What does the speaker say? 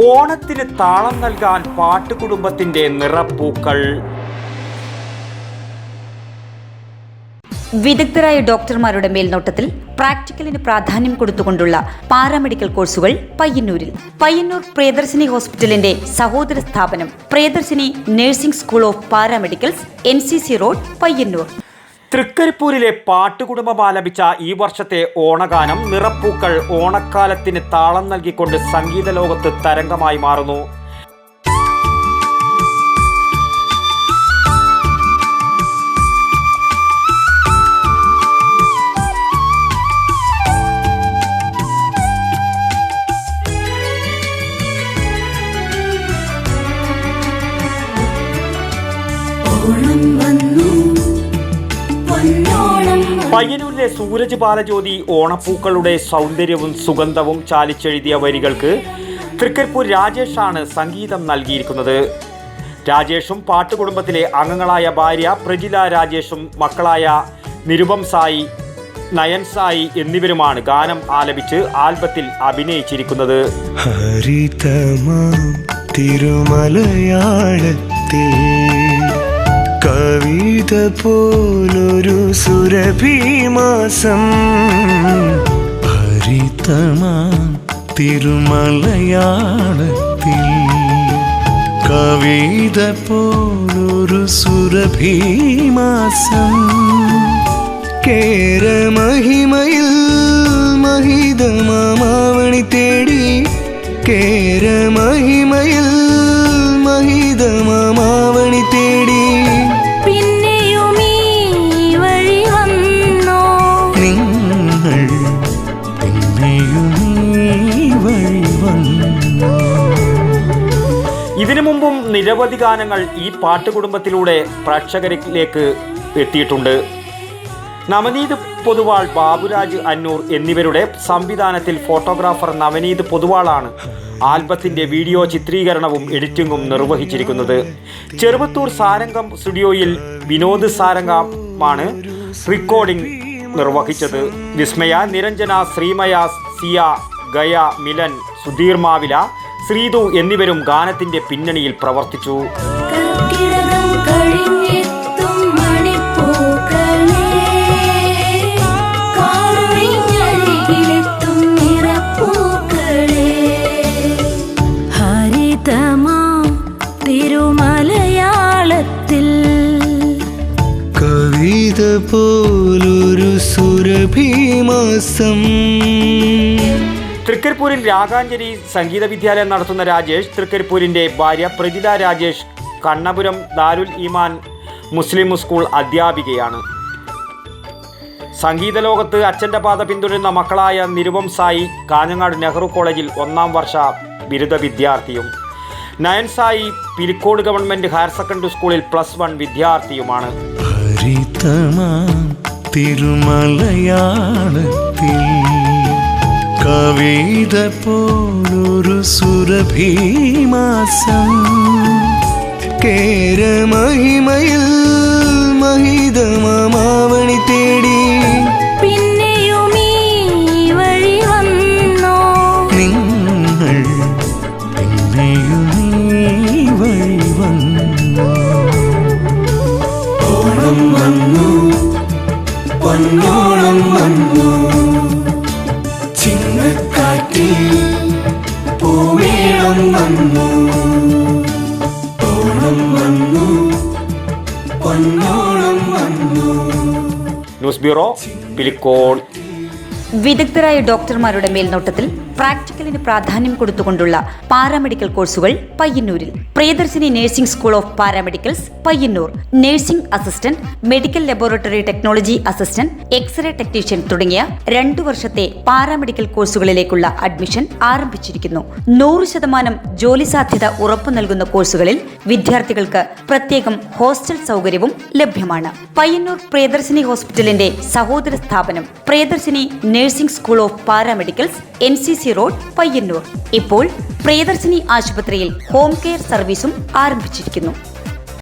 ഓണത്തിന് താളം നൽകാൻ പാട്ട് കുടുംബത്തിന്റെ നിറപ്പൂക്കൾ. വിദഗ്ധരായ ഡോക്ടർമാരുടെ മേൽനോട്ടത്തിൽ പ്രാക്ടിക്കലിന് പ്രാധാന്യം കൊടുത്തുകൊണ്ടുള്ള പാരാമെഡിക്കൽ കോഴ്സുകൾ പയ്യന്നൂരിൽ. പയ്യന്നൂർ പ്രിയദർശിനി ഹോസ്പിറ്റലിന്റെ സഹോദര സ്ഥാപനം Priyadarshini nursing school of paramedicals N road Payyanur. തൃക്കരിപ്പൂരിലെ പാട്ടുകുടുംബം ആലപിച്ച ഈ വർഷത്തെ ഓണഗാനം നിറപ്പൂക്കൾ ഓണക്കാലത്തിന് താളം നൽകിക്കൊണ്ട് സംഗീത ലോകത്ത് തരംഗമായി മാറുന്നു. ഓണം വന്നു. പയ്യന്നൂരിലെ സൂരജ് ബാലജ്യോതി ഓണപ്പൂക്കളുടെ സൗന്ദര്യവും സുഗന്ധവും ചാലിച്ചെഴുതിയ വരികൾക്ക് തൃക്കരിപ്പൂർ രാജേഷാണ് സംഗീതം നൽകിയിരിക്കുന്നത്. രാജേഷും പാട്ടുകുടുംബത്തിലെ അംഗങ്ങളായ ഭാര്യ പ്രജില രാജേഷും മക്കളായ നിരുപം സായി നയൻ സായി എന്നിവരുമാണ് ഗാനം ആലപിച്ച് ആൽബത്തിൽ അഭിനയിച്ചിരിക്കുന്നത്. തിരുമലയാളത്തിൽ കവിത പോലൊരു സുരഭിമാസം. ഹരിതമാം തിരുമലയാളത്തിൽ കവിത പോലൊരു സുരഭിമാസം. കേരമഹിമയിൽ ഇതിനു മുമ്പും നിരവധി ഗാനങ്ങൾ ഈ പാട്ട് പാട്ടുകുടുംബത്തിലൂടെ പ്രേക്ഷകരിലേക്ക് എത്തിയിട്ടുണ്ട്. നവനീത് പൊതുവാൾ ബാബുരാജ് അന്നൂർ എന്നിവരുടെ സംവിധാനത്തിൽ ഫോട്ടോഗ്രാഫർ നവനീത് പൊതുവാളാണ് ആൽബത്തിന്റെ വീഡിയോ ചിത്രീകരണവും എഡിറ്റിംഗും നിർവഹിച്ചിരിക്കുന്നത്. ചെറുവത്തൂർ സാരംഗം സ്റ്റുഡിയോയിൽ വിനോദ് സാരംഗമാണ് റെക്കോർഡിംഗ് നിർവഹിച്ചത്. വിസ്മയ നിരഞ്ജന ശ്രീമയ സിയ ഗയ മിലൻ സുധീർ മാവില ശ്രീതു എന്നിവരും ഗാനത്തിന്റെ പിന്നണിയിൽ പ്രവർത്തിച്ചു. തിരുമലയാളത്തിൽ കവിത പോലൊരു സുരഭിമാസം. തൃക്കരിപ്പൂരിൽ രാഗാഞ്ജലി സംഗീത വിദ്യാലയം നടത്തുന്ന രാജേഷ് തൃക്കരിപ്പൂരിന്റെ ഭാര്യ പ്രജിത രാജേഷ് കണ്ണപുരം ദാരുൽ ഈമാൻ മുസ്ലിം സ്കൂൾ അധ്യാപികയാണ്. സംഗീത ലോകത്ത് അച്ഛന്റെ പാത പിന്തുടരുന്ന മക്കളായ നിരുപം സായി കാഞ്ഞങ്ങാട് നെഹ്റു കോളേജിൽ ഒന്നാം വർഷ ബിരുദ വിദ്യാർത്ഥിയും. Nayan Sai Pilicode government higher secondary സ്കൂളിൽ പ്ലസ് വൺ വിദ്യാർത്ഥിയുമാണ്. തിരുമലയാളത്തിൽ കവിത പോലൊരു സുരഭീമാസം. കേരമഹിമയിൽ മഹിതമാവണി ന്യൂസ് ബ്യൂറോ പിലിക്കോൾ വിദഗ്ധരായ ഡോക്ടർമാരുടെ മേൽനോട്ടത്തിൽ പ്രാക്ടിക്കലിന് പ്രാധാന്യം കൊടുത്തുകൊണ്ടുള്ള പാരാമെഡിക്കൽ കോഴ്സുകൾ പയ്യന്നൂരിൽ. Priyadarshini nursing school of paramedicals Payyanur. Nursing assistant medical laboratory technology assistant X ray technician തുടങ്ങിയ രണ്ടു വർഷത്തെ പാരാമെഡിക്കൽ കോഴ്സുകളിലേക്കുള്ള അഡ്മിഷൻ ആരംഭിച്ചിരിക്കുന്നു. നൂറ് ശതമാനം ജോലി സാധ്യത ഉറപ്പു നൽകുന്ന കോഴ്സുകളിൽ വിദ്യാർത്ഥികൾക്ക് പ്രത്യേകം ഹോസ്റ്റൽ സൗകര്യവും ലഭ്യമാണ്. പയ്യന്നൂർ പ്രിയദർശിനി ഹോസ്പിറ്റലിന്റെ സഹോദര സ്ഥാപനം Priyadarshini nursing school of paramedicals N C C road Payyanur. ഇപ്പോൾ പ്രിയദർശിനി ആശുപത്രിയിൽ ഹോം കെയർ സർവീസും ആരംഭിച്ചിരിക്കുന്നു.